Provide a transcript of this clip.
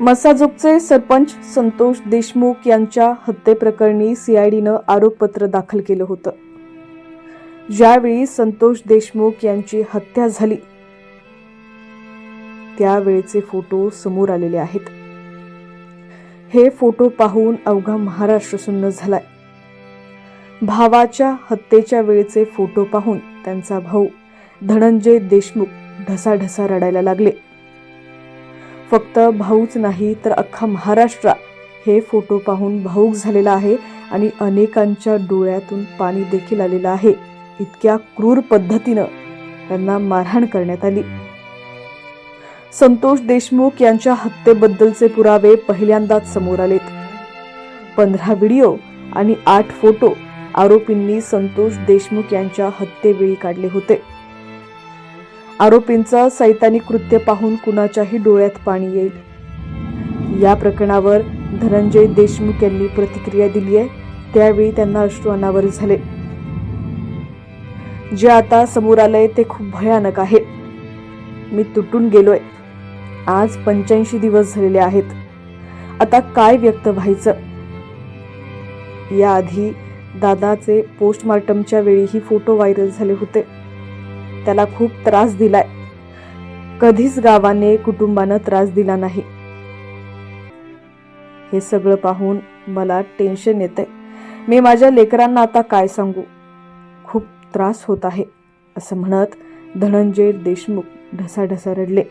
मसाजोगचे सरपंच संतोष देशमुख यांच्या हत्येप्रकरणी सीआयडीनं आरोपपत्र दाखल केलं होतं. ज्यावेळी संतोष देशमुख यांची हत्या झाली त्यावेळेचे फोटो समोर आलेले आहेत. हे फोटो पाहून अवघा महाराष्ट्र सुन्न झालाय. भावाच्या हत्येच्या वेळेचे फोटो पाहून त्यांचा भाऊ धनंजय देशमुख ढसाढसा रडायला लागले. फक्त भाऊच नाही तर अख्खा महाराष्ट्र हे फोटो पाहून भाऊक झालेला आहे आणि अनेकांच्या डोळ्यातून पाणी देखील आलेलं आहे. इतक्या क्रूर पद्धतीनं त्यांना मारहाण करण्यात आली. संतोष देशमुख यांच्या हत्येबद्दलचे पुरावे पहिल्यांदाच समोर आलेत. पंधरा व्हिडिओ आणि आठ फोटो आरोपींनी संतोष देशमुख यांच्या हत्येवेळी काढले होते. आरोपींचं सैतानी कृत्य पाहून कुणाच्याही डोळ्यात पाणी येईल. या प्रकरणावर धनंजय देशमुख यांनी प्रतिक्रिया दिली आहे. त्यावेळी त्यांना अश्रू अनावर झाले. जे आता समोर आलंय ते खूप भयानक आहे. मी तुटून गेलोय. आज पंच्याऐंशी दिवस झालेले आहेत. आता काय व्यक्त व्हायचं? याआधी दादाचे पोस्टमार्टमच्या वेळीही फोटो व्हायरल झाले होते. त्याला खूप त्रास दिलाय. कधीच गावाने कुटुंबानं त्रास दिला नाही. हे सगळं पाहून मला टेन्शन येतंय. मी माझ्या लेकरांना आता काय सांगू? खूप त्रास होत आहे असं म्हणत धनंजय देशमुख ढसाढसा रडले.